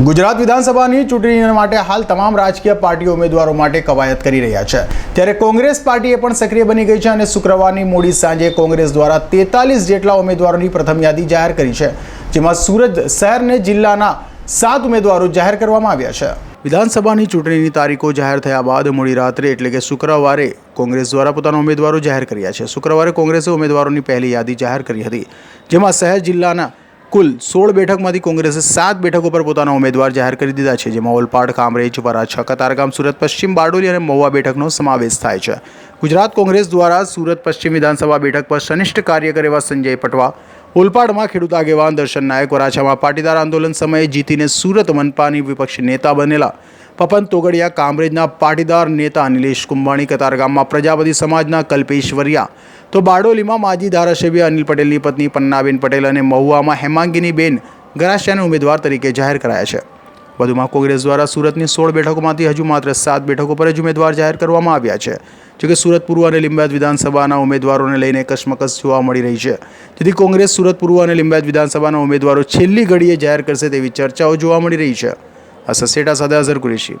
ગુજરાત વિધાનસભાની ચૂંટણી માટે હાલ તમામ રાજકીય પાર્ટીઓ ઉમેદવારો માટે કવાયત કરી રહ્યા છે. ત્યારે કોંગ્રેસ પાર્ટીએ પણ સક્રિય બની ગઈ છે અને શુક્રવારની મોડી સાંજે કોંગ્રેસ દ્વારા તેતાલીસ જેટલા ઉમેદવારોની પ્રથમ યાદી જાહેર કરી છે, જેમાં સુરત શહેરને જિલ્લાના સાત ઉમેદવારો જાહેર કરવામાં આવ્યા છે. વિધાનસભાની ચૂંટણીની તારીખો જાહેર થયા બાદ મોડી રાત્રે એટલે કે શુક્રવારે કોંગ્રેસ દ્વારા પોતાના ઉમેદવારો જાહેર કર્યા છે. શુક્રવારે કોંગ્રેસે ઉમેદવારોની પહેલી યાદી જાહેર કરી હતી, જેમાં શહેર, જિલ્લાના કુલ સોળ બેઠકમાંથી કોંગ્રેસે સાત બેઠકો પર પોતાના ઉમેદવાર જાહેર કરી દીધા છે, જેમાં ઓલપાડ, કામરેજ, વરાછા, કતારગામ, સુરત, પશ્ચિમ બારડોલી અને મહુવા બેઠકનો સમાવેશ થાય છે. ગુજરાત કોંગ્રેસ દ્વારા સુરત પશ્ચિમ વિધાનસભા બેઠક પર સનિષ્ઠ કાર્યકર એવા સંજય પટવા, ઓલપાડમાં ખેડૂત આગેવાન દર્શન નાયક, વરાછામાં પાટીદાર આંદોલન સમયે જીતીને સુરત મનપાની વિપક્ષી નેતા બનેલા પપન તોગડિયા કામરેજના પાટીદાર નેતા નિલેશ કુંભાણી કતારગામમાં પ્રજાપતિ સમાજના કલ્પેશ્વરિયા તો બારડોલીમાં માજી ધારાસભ્ય અનિલ પટેલની પત્ની પન્નાબેન પટેલ અને મહુવામાં હેમાંગીની બેન ગરાસિયાને ઉમેદવાર તરીકે જાહેર કરાયા છે. વધુમાં કોંગ્રેસ દ્વારા સુરતની સોળ બેઠકોમાંથી હજુ માત્ર સાત બેઠકો પર જ ઉમેદવાર જાહેર કરવામાં આવ્યા છે. જોકે સુરત પૂર્વ અને લિંબાયત વિધાનસભાના ઉમેદવારોને લઈને કશમકશ જોવા મળી રહી છે. જેથી કોંગ્રેસ સુરત પૂર્વ અને લિંબાયત વિધાનસભાના ઉમેદવારો છેલ્લી ઘડીએ જાહેર કરશે તેવી ચર્ચાઓ જોવા મળી રહી છે. असं सेटा साध्या अझर कुरेशी